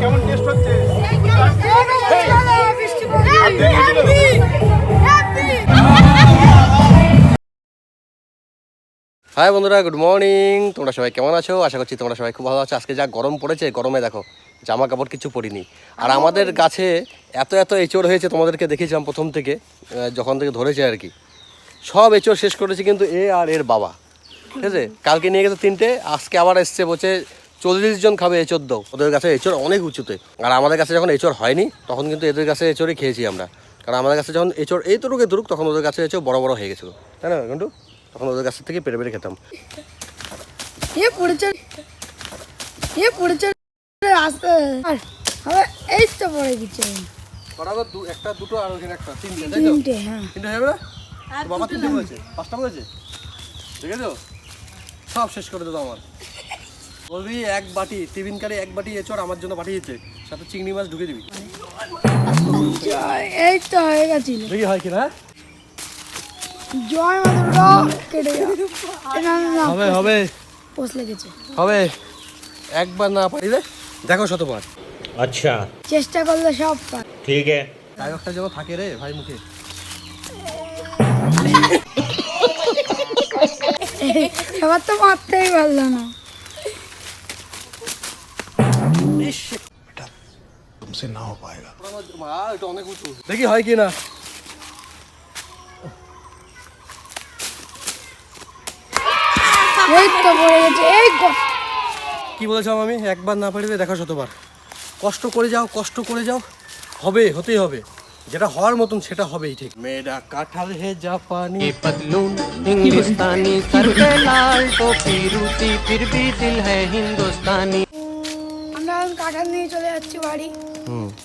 কেমন টেস্ট হচ্ছে? বন্ধুরা গুড মর্নিং তোমরা সবাই কেমন আছো? আশা করছি তোমরা সবাই খুব ভালো আছো। আজকে যা গরম পড়েছে, গরমে দেখো জামা কাপড় কিছু পরিনি। আর আমাদের গাছে এত এত এঁচড় হয়েছে, তোমাদেরকে দেখেছিলাম প্রথম থেকে যখন থেকে ধরেছে আর কি। সব এঁচড় শেষ করেছে কিন্তু এ আর এর বাবা। ঠিক আছে? কালকে নিয়ে গেছে তিনটে, আজকে আবার এসছে বলছে চল্লিশ জন খাবে এঁচড় দাও ওদের কাছে এঁচড় অনেক উঁচুতে। আর আমাদের কাছে যখন এঁচড় হয়নি তখন কিন্তু এদের কাছে এঁচড়ই খেয়েছি আমরা। কারণ আমাদের কাছে যখন এঁচড় এই তুরুক এতুরুক তখন ওদের কাছে এঁচড় বড় বড় হয়ে গেছিল। তাই না কিন্তু তখন ওদের কাছ থেকে পেরে পেরে খেতাম। এ পড়েছে এ পড়েছে রাস্তা আর হবে এই তো পড়ে গেছে। বরাবর দু একটা দুটো আর একটা তিনটে তিনটে হ্যাঁ। তিনটে বাবা তিনটে বলেছে পাঁচটা বলেছে ঠিক আছে? সব শেষ করে দেবো আমার। বলবি এক বাটি টিফিন কারি এক বাটি এচড় আমার জন্য পাঠিয়েছে। সাথে চিংড়ি মাছ ঢুকে দিবি। এই তো হয়ে গেছিল দেখি হয় কিনা? জয় মা কেটে হবে হবে। পোস্ট লেগেছে হবে। একবার না পারিলে দেখো শতবার। আচ্ছা। চেষ্টা করলে সব পার ঠিক আছে ডায়লগটা যেন থাকে রে ভাই মুখে। এবার তো মারতেই পারল না। মা এটা অনেক উঁচু দেখি হয় কি না এই তো পড়ে গেছে এই গ- কি বলেছিলাম আমি একবার না পারিলে দেখো শতবার কষ্ট করে যাও কষ্ট করে যাও হবে হতেই হবে যেটা হওয়ার মতন সেটা হবেই ঠিক মেয়েরা কাঁঠাল হে জাপানি पतलून हिंदुस्तानी सर पे लाल टोपी रूसी फिर भी दिल है हिंदुस्तानी আমরা এখন কাঁঠাল নিয়ে চলে যাচ্ছি বাড়ি।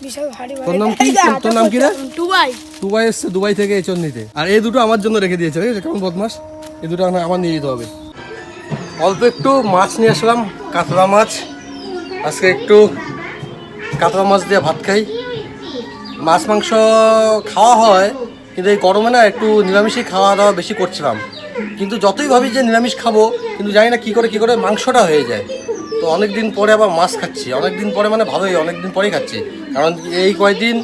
বিশাল ভারী তোর নাম কি? তোর- নাম কি রে? দুবাই। দুবাই এসছে দুবাই থেকে এচন নিতে আর এই দুটো আমার জন্য রেখে দিয়েছে কেমন বদমাস এই দুটো আমার নিয়ে যেতে হবে। অল্প একটু মাছ নিয়ে আসলাম কাতলা মাছ। আজকে একটু কাতলা মাছ দিয়ে ভাত খাই। মাছ মাংস খাওয়া হয় কিন্তু এই গরমে না একটু নিরামিষই খাওয়া দাওয়া বেশি করছিলাম। কিন্তু যতই ভাবি যে নিরামিষ খাব কিন্তু জানি না কী করে কী করে মাংসটা হয়ে যায়। তো অনেক দিন পরে আবার মাছ খাচ্ছি। অনেক দিন পরে মানে ভালোই অনেক দিন পরেই খাচ্ছি। কারণ এই কয়েকদিন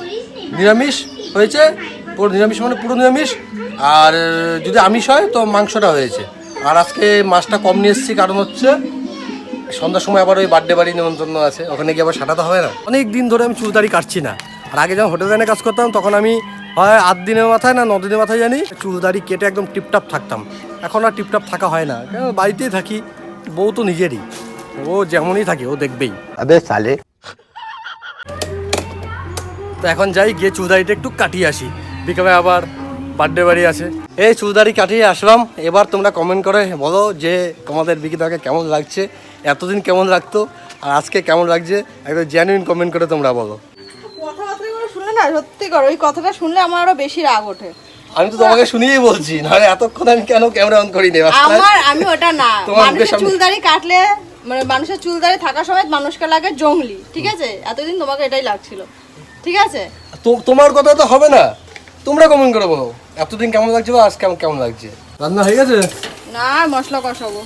নিরামিষ হয়েছে, পুরো নিরামিষ মানে পুরো নিরামিষ। আর যদি আমিষ হয়, তো মাংসটা হয়েছে। আর আজকে মাছটা কম নিয়ে এসেছি, কারণ হচ্ছে সন্ধ্যার সময় আবার ওই বার্থডে বাড়ি নিমন্ত্রণ আছে। ওখানে গিয়ে আবার সাঁটাতে হবে না। অনেক দিন ধরে আমি চুল দাড়ি কাটছি না। আর আগে যখন হোটেল কাজ করতাম, তখন আমি হয় আট দিনের মাথায় না ন দিনের মাথায় জানি চুল দাড়ি কেটে একদম টিপটাপ থাকতাম। এখন আর টিপটাপ থাকা হয় না। বাড়িতেই থাকি, বউ তো নিজেরই। ও যেমনই থাকে ও দেখবেই। আবে সালে। তো এখন যাই গিয়ে চুদারিটা একটু কাটিয়ে আসি। বিকেলে আবার বার্থডে বাড়ি আছে। এই চুদারি কাটিয়ে আসলাম। এবার তোমরা কমেন্ট করে বলো যে তোমাদের বিকিতাকে কেমন লাগছে এতদিন কেমন লাগতো আর আজকে কেমন লাগছে একদম জেনুইন কমেন্ট করে তোমরা বলো। আমি তো তোমাকে শুনিয়েই বলছি নাহলে এতক্ষণ আমি কেন ক্যামেরা অন করিনি? আমার আমি ওটা না মানুষের চুলদারি কাটলে মানে মানুষের চুল দাড়ি থাকার সময় মানুষকে লাগে জঙ্গলি ঠিক আছে? এতদিন তোমাকে এটাই লাগছিল ঠিক আছে? তো- তোমার কথা তো হবে না। তোমরা কমেন্ট করে বলো? এতদিন কেমন লাগছে বা আজ কেমন কেমন লাগছে? রান্না হয়ে গেছে? না মশলা কষাবো।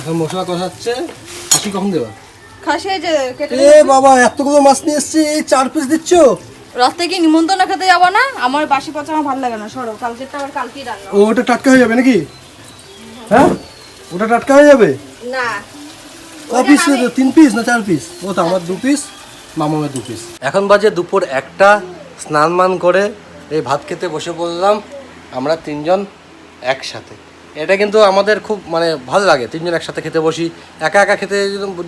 এখন মশলা কষাচ্ছে। খাসি কখন দেবা? খাসি যে কেটে এ বাবা এতগুলো মাছ নিয়ে এসেছি এই চার পিস দিচ্ছ? রাস্তায় কি নিমন্ত্রণ খেতে যাব না? আমার বাসি পচা আমার ভালো লাগে না সরো। কালকেরটা আবার কালকেই রান্না ও ওটা টাটকা হয়ে যাবে নাকি? হ্যাঁ? ওটা টাটকা হয়ে যাবে? না। তিন পিস না চার পিস ও তো আমার দু পিস দু পিস এখন বাজে দুপুর একটা, স্নান করে এই ভাত খেতে বসে পড়লাম, আমরা তিনজন একসাথে। এটা কিন্তু আমাদের খুব মানে ভালো লাগে, তিনজন একসাথে খেতে বসি। একা একা খেতে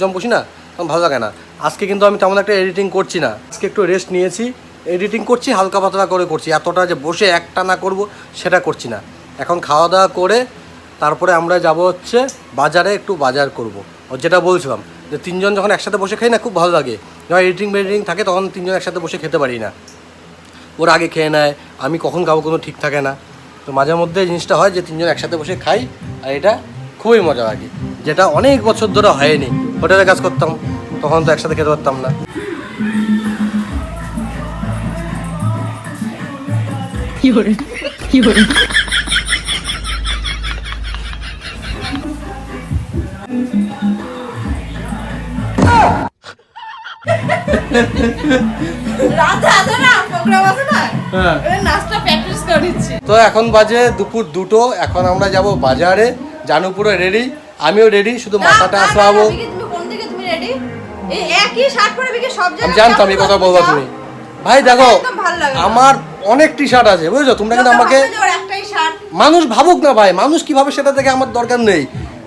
যখন বসি না, তখন ভালো লাগে না। আজকে কিন্তু আমি তেমন একটা এডিটিং করছি না। আজকে একটু রেস্ট নিয়েছি এডিটিং করছি, হালকা পাতলা করে করছি। এতটা যে বসে একটা না করব, সেটা করছি না। এখন খাওয়া দাওয়া করে, তারপরে আমরা যাব হচ্ছে বাজারে একটু বাজার করব। ও যেটা বলছিলাম, যে তিনজন যখন একসাথে বসে খাই না, খুব ভালো লাগে। যখন এডিটিং মেডিটিং থাকে, তখন তিনজন একসাথে বসে খেতে পারি না। ওরা আগে খেয়ে নেয়, আমি কখন খাব, কোনো ঠিক থাকে না। তো মাঝে মধ্যে জিনিসটা হয় যে তিনজন একসাথে বসে খাই, আর এটা খুবই মজা লাগে। যেটা অনেক বছর ধরে হয়নি, হোটেলে কাজ করতাম, তখন তো একসাথে খেতে পারতাম না। ওই নাচটা প্র্যাকটিস করে তো এখন বাজে দুপুর দুটো এখন আমরা যাব বাজারে। জানু পুরো রেডি আমিও রেডি শুধু মাথাটা আসলাবো না, বিকি, তুমি কোন দিকে তুমি রেডি এই একই শার্ট পরে বিকি সব জায়গায় আমি জানতাম এই কথা বলবা তুমি। ভাই দেখো। আমার অনেক টি শার্ট আছে বুঝছ? তোমরা কিন্তু আমাকে মানুষ ভাবুক না ভাই মানুষ কীভাবে সেটা থেকে আমার দরকার নেই।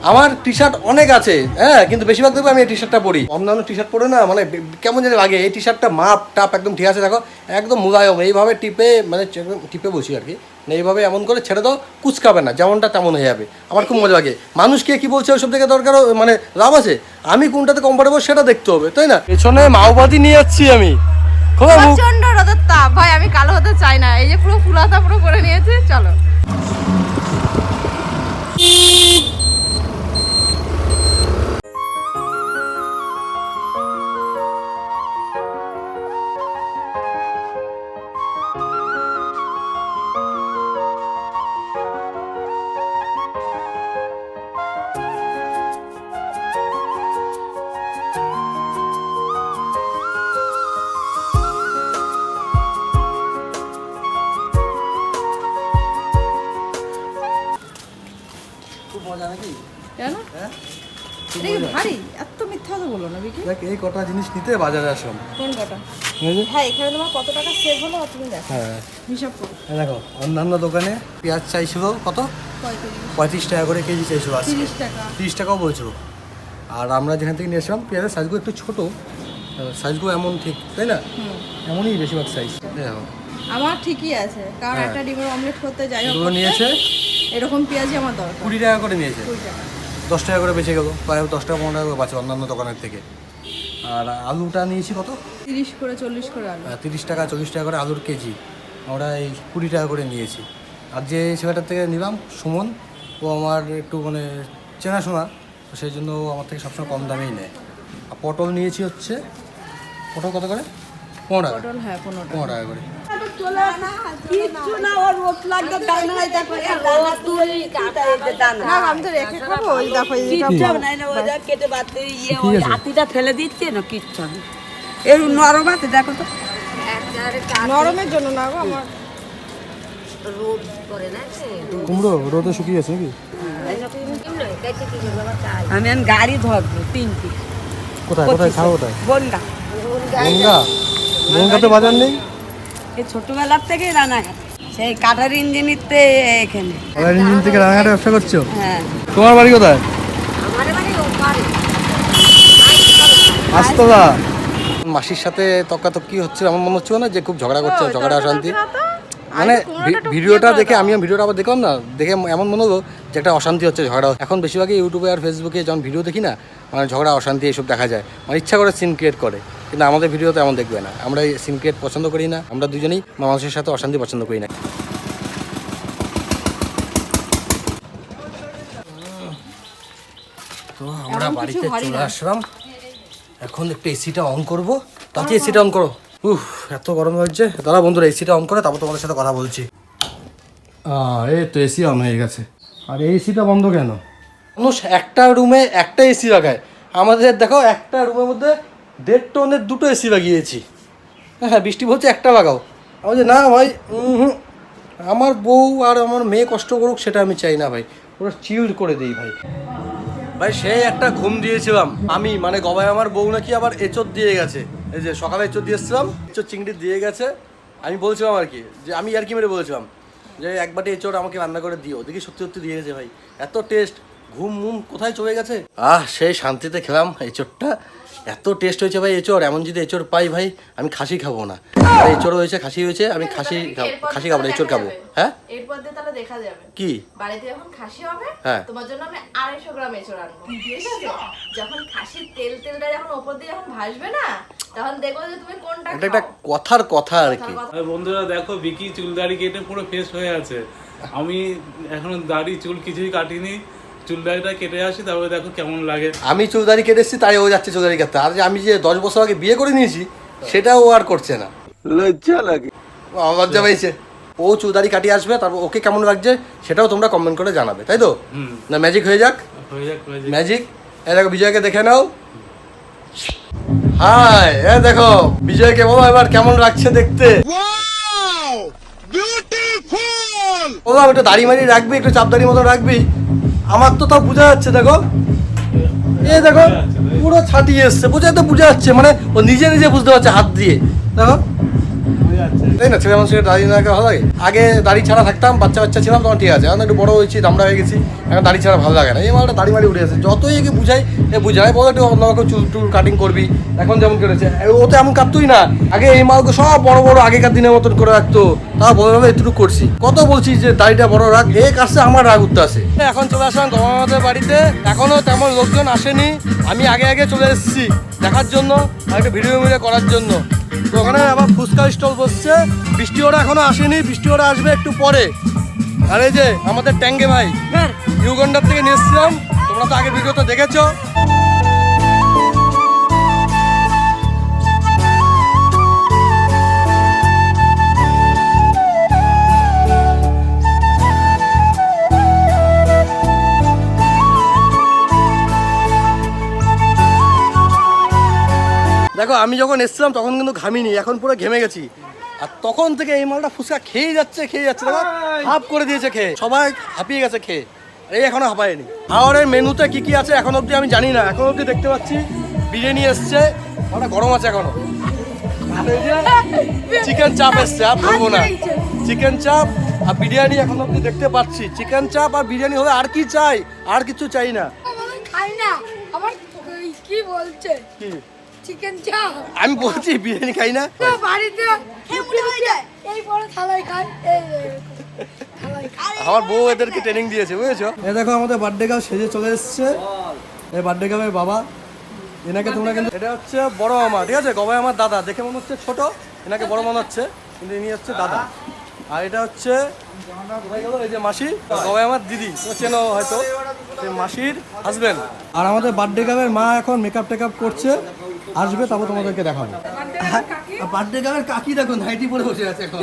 আমার টি শার্ট অনেক আছে হ্যাঁ কিন্তু বেশিরভাগ দেখবে আমি এই টি শার্টটা পরি। অন্যান্য টি শার্ট পরে না মানে কেমন যেন লাগে, এই টি শার্টটা মাপ, টাপ একদম ঠিক আছে, দেখো, একদম মুলায়ম, এইভাবে টিপে মানে টিপে বসি আর কি। এইভাবে এমন করে ছেড়ে দাও, কুচকাবে না, যেমনটা তেমন হয়ে যাবে। আমার খুব মজা লাগে। মানুষকে কি বলছে ওইসব থেকে দরকার মানে লাভ আছে? আমি কোনটাতে কমফোর্টেবল সেটা দেখতে হবে, তাই না? পেছনে মাওবাদী নিয়ে যাচ্ছি আমি। প্রচণ্ড তাপ। ভাই, আমি কালো হতে চাই না। এই যে পুরো ফুলাতা পুরো করে নিয়েছে খুব মজা নাকি? কেন? হ্যাঁ? ভারী? এত মিথ্যা কথা বলো না বিকি। দেখ এই কটা জিনিস নিতে বাজারে আসলাম। কোন কটা? হ্যাঁ এখানে তোমার কত টাকা সেভ হলো তুমি দেখো। হ্যাঁ। হিসাব করো। দেখো অন্যান্য দোকানে পেঁয়াজ চাইছিল কত? পঁয়ত্রিশ। টাকা করে কেজি চাইছিল আজকে। তিরিশ টাকা। তিরিশ টাকাও বলছিল। আর আমরা যেখান থেকে নিয়ে এসলাম পেঁয়াজের সাইজগুলো একটু ছোটো সাইজগুলো এমন ঠিক তাই না? এমনই বেশিরভাগ সাইজ দেখো। আমার ঠিকই আছে কারণ হ্যাঁ। একটা ডিমের অমলেট করতে যাই হোক নিয়েছে এরকম পেঁয়াজই আমার দরকার। কুড়ি টাকা করে নিয়েছে? কুড়ি টাকা। দশ টাকা করে বেঁচে গেলো প্রায় দশ টাকা পনেরো টাকা করে বাঁচে অন্যান্য দোকানের থেকে। আর আলুটা নিয়েছি কত? তিরিশ করে চল্লিশ করে আলু। তিরিশ টাকা চল্লিশ টাকা করে আলুর কেজি। আমরা এই কুড়ি টাকা করে নিয়েছি। আর যে ছেলেটার থেকে নিলাম সুমন ও আমার একটু মানে চেনাশোনা তো সেই জন্য ও আমার থেকে সবসময় কম দামেই নেয়। আর পটল নিয়েছি হচ্ছে পটল কত করে? পনেরো টাকা হ্যাঁ পনেরো টাকা। পনেরো টাকা করে। আছে। ফেলে দিচ্ছে না কিচ্ছু এর নরম আছে দেখো তো। নরমের জন্য না গো আমার। কুমড়ো রোদে শুকিয়ে গেছে নাকি? আমি গাড়ি ধরবো তিনটি। কোথায় কোথায় কোথায়? বনগা। গঙ্গা গঙ্গাতে বাজার নেই? এই ছোটবেলার থেকে রানাঘাট। সেই কাঠার ইঞ্জিনিতে এখানে। কাটার ইঞ্জিন থেকে রানাঘাটে ব্যবসা করছ? হ্যাঁ। তোমার বাড়ি কোথায়? আস্তদা। মাসির সাথে তক্কাতক্কি হচ্ছে আমার মনে হচ্ছে না যে খুব ঝগড়া করছে ঝগড়া অশান্তি। মানে ভিডিওটা দেখে আমিও ভিডিওটা আবার দেখলাম না দেখে এমন মনে হলো যে একটা অশান্তি হচ্ছে ঝগড়া। এখন বেশিরভাগই ইউটিউবে আর ফেসবুকে যখন ভিডিও দেখি না মানে ঝগড়া অশান্তি এসব দেখা যায়। মানে ইচ্ছা করে সিন ক্রিয়েট করে কিন্তু আমাদের ভিডিওতে এমন দেখবে না। আমরা এই সিন ক্রিয়েট পছন্দ করি না আমরা দুজনেই মানুষের সাথে অশান্তি পছন্দ করি না। তো আমরা বাড়িতে চলে আসলাম। এখন একটু এসিটা অন করব। তাতে এসিটা অন করো। উফ এত গরম হচ্ছে দাদা বন্ধুরা এসিটা অন করে তারপর তোমাদের সাথে কথা বলছি। এই তো এসি অন হয়ে গেছে। আর এসিটা বন্ধ কেন? মানুষ একটা রুমে একটা এসি লাগায়। আমাদের দেখো একটা রুমের মধ্যে দেড় টনের দুটো এসি লাগিয়েছি। হ্যাঁ হ্যাঁ বৃষ্টি বলছে একটা লাগাও। আমি বলছি, না ভাই হুম, আমার বউ আর আমার মেয়ে কষ্ট করুক সেটা আমি চাই না ভাই। ওরা চিল্ড করে দিই ভাই। ভাই সেই একটা ঘুম দিয়েছিলাম। আমি মানে গবায় আমার বউ নাকি আবার এচোর দিয়ে গেছে। এই যে সকালে চোর দিয়ে এসছিলাম চোর চিংড়ি দিয়ে গেছে। আমি বলছিলাম আর কি, যে আমি আর কি মেরে বলছিলাম, যে এক এই চোর আমাকে রান্না করে দিও। দেখি সত্যি সত্যি দিয়ে গেছে ভাই। এত টেস্ট ঘুম মুম কোথায় চলে গেছে? আহ, সেই শান্তিতে খেলাম এচোরটা এত টেস্ট হয়েছে ভাই এচোর এমন যদি এচোর পাই ভাই আমি খাসি খাব না। এচোর হয়েছে খাসি হয়েছে আমি খাসি খাব খাসি খাব না এচোর খাব। হ্যাঁ? এরপর দিয়ে তাহলে দেখা যাবে। কি? বাড়িতে যখন খাসি হবে হ্যাঁ। তোমার জন্য আমি আড়াইশো গ্রাম এঁচড় আনব। ঠিক আছে? যখন খাসির তেল তেলটা যখন ওপর দিয়ে যখন ভাসবে না তখন দেখব যে তুমি কোনটা এটা একটা কথার কথা আর কি। বন্ধুরা দেখো বিকি চুল দাড়ি কেটে পুরো ফ্রেশ হয়ে আছে। আমি এখনও দাড়ি চুল কিছুই কাটিনি। চুল দাড়িটা কেটে আসি তারপরে দেখো কেমন লাগে। আমি চৌধারি কেটে এসেছি তাই ও যাচ্ছে চৌধারি কাটতে। আর যে আমি যে দশ বছর আগে বিয়ে করে নিয়েছি সেটাও ও আর করছে না। লজ্জা লাগে। লজ্জা পেয়েছে ও চৌধারি কাটিয়ে আসবে তারপর ওকে কেমন লাগছে সেটাও তোমরা কমেন্ট করে জানাবে তাই তো? না ম্যাজিক হয়ে যাক? হয়ে যাক ম্যাজিক এই দেখো বিজয়কে দেখে নাও। হাই এ দেখো বিজয়কে বলো এবার কেমন লাগছে দেখতে। বললাম একটু দাড়ি মাড়ি রাখবি একটু চাপ দাড়ি মতো রাখবি। আমার তো তাও বোঝা যাচ্ছে, দেখো। এ দেখো, পুরো ছাটিয়ে এসছে। বোঝা তো বোঝা যাচ্ছে। মানে ও নিজে নিজে বুঝতে পারছে হাত দিয়ে। দেখো। তাই না? ছেলে মানুষের দাড়ি না ভালো লাগে? আগে দাড়ি ছাড়া থাকতাম, বাচ্চা বাচ্চা ছিলাম, তখন ঠিক আছে। এখন একটু বড় হয়েছি, দামড়া হয়ে গেছি, এখন দাড়ি ছাড়া ভালো লাগে না। এই মালটা দাড়ি মাড়ি উঠে আছে যতই একে বুঝাই, এ বুঝায় বলো একটু অন্যরকম চুল টুল কাটিং করবি? এখন যেমন করেছে ও তো এমন কাটতুই না। আগে এই মালকে সব বড় বড় আগেকার দিনের মতন করে রাখতো। তাও বড় ভাবে এটুকু করছি। কত বলছি যে, দাড়িটা বড় রাখ, এ কাছে আমার রাগ উঠতে আসে। এখন চলে আসলাম গভর্নমেন্টের বাড়িতে। এখনও তেমন লোকজন আসেনি। আমি আগে আগে চলে এসেছি দেখার জন্য, আর একটা ভিডিও ভিডিও করার জন্য। ওখানে আবার ফুচকা স্টল বসছে। বৃষ্টি ওরা এখনও আসেনি বৃষ্টি ওরা আসবে একটু পরে। আর এই যে আমাদের ট্যাঙ্গে ভাই ইউগান্ডার থেকে নিয়ে এসছিলাম তোমরা তো আগে ভিডিওতে দেখেছ। দেখো আমি যখন এসেছিলাম তখন কিন্তু ঘামিনি এখন পুরো ঘেমে গেছি। আর তখন থেকে এই মালটা ফুচকা খেয়ে যাচ্ছে খেয়ে যাচ্ছে। দেখো হাফ করে দিয়েছে খেয়ে। সবাই হাঁপিয়ে গেছে খেয়ে। এই এখনও হাঁপায়নি। খাওয়ারের মেনুতে কি কি আছে এখন অবধি আমি জানি না। এখন অবধি দেখতে পাচ্ছি বিরিয়ানি এসছে ওটা গরম আছে এখনও। চিকেন চাপ এসছে আর বলব না। চিকেন চাপ আর বিরিয়ানি এখন অবধি দেখতে পাচ্ছি। চিকেন চাপ আর বিরিয়ানি হলে আর কি চাই? আর কিছু চাই না। খাই না। আমার কি বলছে? কি? চিকেন চাপ আমি বলছি বিরিয়ানি খাই না? না বাড়িতে এই বড় থালায় খাই এই আমার বউ এদেরকে ট্রেনিং দিয়েছে বুঝেছ? এ দেখো আমাদের বার্থডে গার্ল সেজে চলে এসেছে। এই বার্থডে গার্লের বাবা। এনাকে তোমরা কিন্তু এটা হচ্ছে বড় মামা ঠিক আছে? গবাই আমার দাদা। দেখে মনে হচ্ছে ছোট এনাকে বড় মনে হচ্ছে কিন্তু ইনি হচ্ছে দাদা। আর এটা হচ্ছে এই যে মাসি গবাই আমার দিদি। তো চেনো হয়তো মাসির হাজবেন্ড আর আমাদের বার্থডে গার্লের মা এখন মেকআপ টেকআপ করছে। আসবে তারপর তোমাদেরকে দেখাবো। বার্থডে গানের কাকি? দেখুন নাইটি পরে বসে আছে এখন।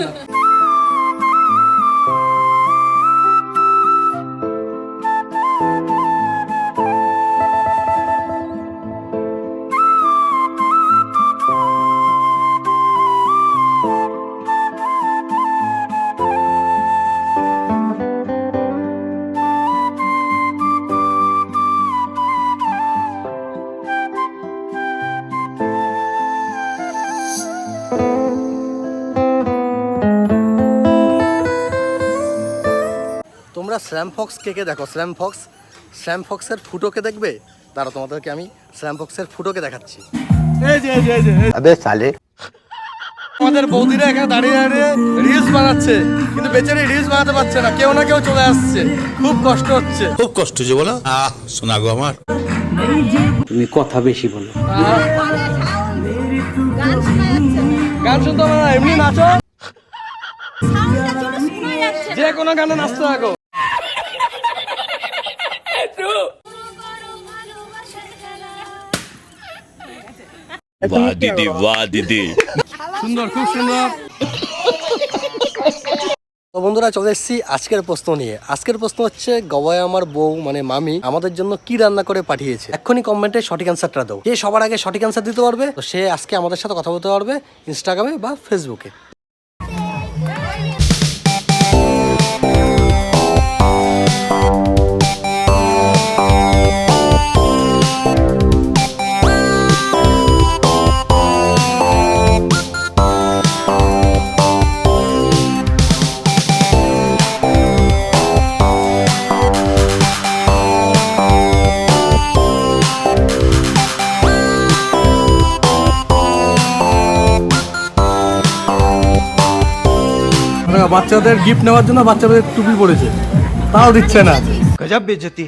তোমরা স্ল্যাম ফক্স কেকে দেখো? স্ল্যাম ফক্স স্ল্যাম ফক্সের ফুটোকে দেখবে? তারা তোমাদেরকে আমি স্ল্যাম ফক্সের ফুটোকে দেখাচ্ছি। আমাদের বৌদিরা এখানে দাঁড়িয়ে দাঁড়িয়ে রিলস বানাচ্ছে কিন্তু বেচারি রিলস বানাতে পারছে না কেউ না কেউ চলে আসছে। খুব কষ্ট হচ্ছে। খুব কষ্ট যে বলো। আহ শোনা গো আমার। তুমি কথা বেশি বলো। গান শুনতে পারো এমনি নাচো। যে কোনো গানে নাচতে থাকো। বাহ দিদি বাহ দিদি সুন্দর খুব সুন্দর। তো বন্ধুরা চলে এসেছি আজকের প্রশ্ন নিয়ে। আজকের প্রশ্ন হচ্ছে গবায় আমার বউ মানে মামি আমাদের জন্য কি রান্না করে পাঠিয়েছে? এক্ষুনি কমেন্টে সঠিক অ্যান্সারটা দাও। যে সবার আগে সঠিক অ্যান্সার দিতে পারবে? তো সে আজকে আমাদের সাথে কথা বলতে পারবে ইনস্টাগ্রামে বা ফেসবুকে বাচ্চাদের গিফট নেওয়ার জন্য বাচ্চাদের টুপি পড়েছে তাও দিচ্ছে না। গজব বেজতি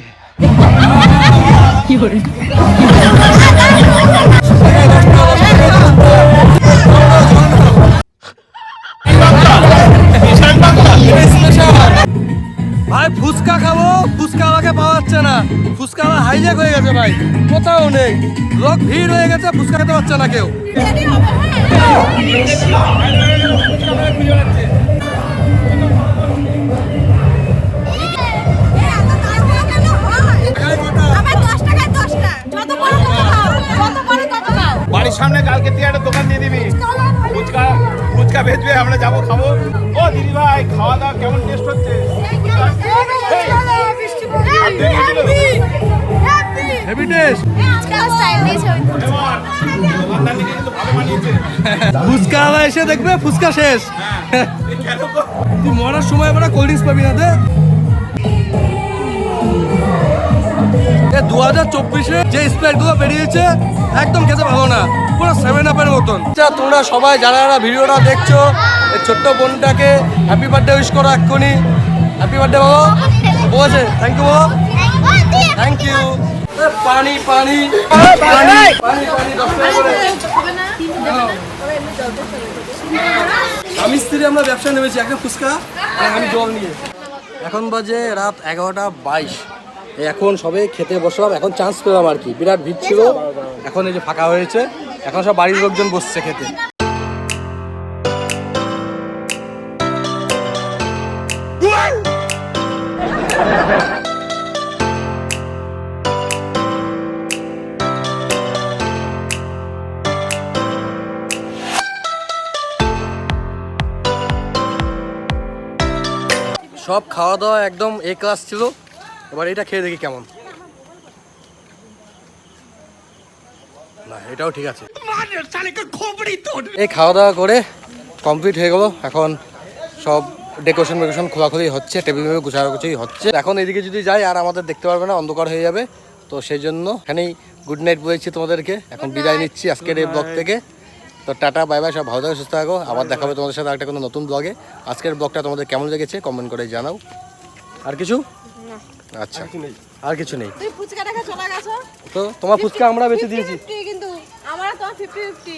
ভাই ফুচকা খাব ফুচকা আমাকে পাওয়া যাচ্ছে না। ফুচকা আমার হাইজ্যাক হয়ে গেছে ভাই কোথাও নেই। লোক ভিড় হয়ে গেছে ফুচকা খেতে পারছে না কেউ। বাড়ির সামনে কালকে তুই একটা দোকান দিয়ে দিবি। ফুচকা ফুচকা বেচবে, আমরা যাব, খাব। ও দিদি ভাই, খাওয়া দাওয়া কেমন টেস্ট হচ্ছে? এসে দেখবে, ফুচকা শেষ। তুই মরার সময় আমরা পাবি দু হাজার চব্বিশে যে স্প্রাইটগুলো বেরিয়েছে একদম খেতে ভালো না পুরো সেভেন আপের মতন। আচ্ছা তোমরা সবাই যারা যারা ভিডিওটা দেখছ এই ছোট্ট বোনটাকে হ্যাপি বার্থডে উইশ করো এক্ষুনি। হ্যাপি বার্থডে বাবা। বলেছে থ্যাংক ইউ বাবা। থ্যাংক ইউ পানি পানি পানি পানি আমি স্ত্রী আমরা ব্যবসা নেমেছি একটা ফুচকা আর আমি জল নিয়ে। এখন বাজে রাত এগারোটা বাইশ। এখন সবে খেতে বসলাম, এখন চান্স পেলাম আর কি। বিরাট ভিড় ছিল, এখন এই যে ফাঁকা হয়েছে, এখন সব বাড়ির লোকজন বসছে খেতে। সব খাওয়া দাওয়া একদম এ ক্লাস ছিল। এবার এটা খেয়ে দেখি কেমন। না, এটাও ঠিক আছে। এই খাওয়া দাওয়া করে কমপ্লিট হয়ে গেল। এখন সব ডেকোরেশন মেকোরেশন খোলাখুলি হচ্ছে টেবিল মেবিল গুছাগুছি হচ্ছে। এখন এদিকে যদি যাই, আর আমাদের দেখতে পারবে না, অন্ধকার হয়ে যাবে। তো সেই জন্য এখানেই গুড নাইট বলেছি তোমাদেরকে। এখন বিদায় নিচ্ছি আজকের এই ব্লগ থেকে। তো টাটা বাই বাই সব ভালো থাকো, সুস্থ থাকো। আবার দেখাবে তোমাদের সাথে একটা কোনো নতুন ব্লগে আজকের ব্লগটা তোমাদের কেমন লেগেছে কমেন্ট করে জানাও। আর কিছু? আচ্ছা। আর কিছু নেই। তুই ফুচকা দেখা চলে গেছো? তো তোমার ফুচকা আমরা বেঁচে দিয়েছি। কিন্তু আমার তোমার ফিফটি ফিফটি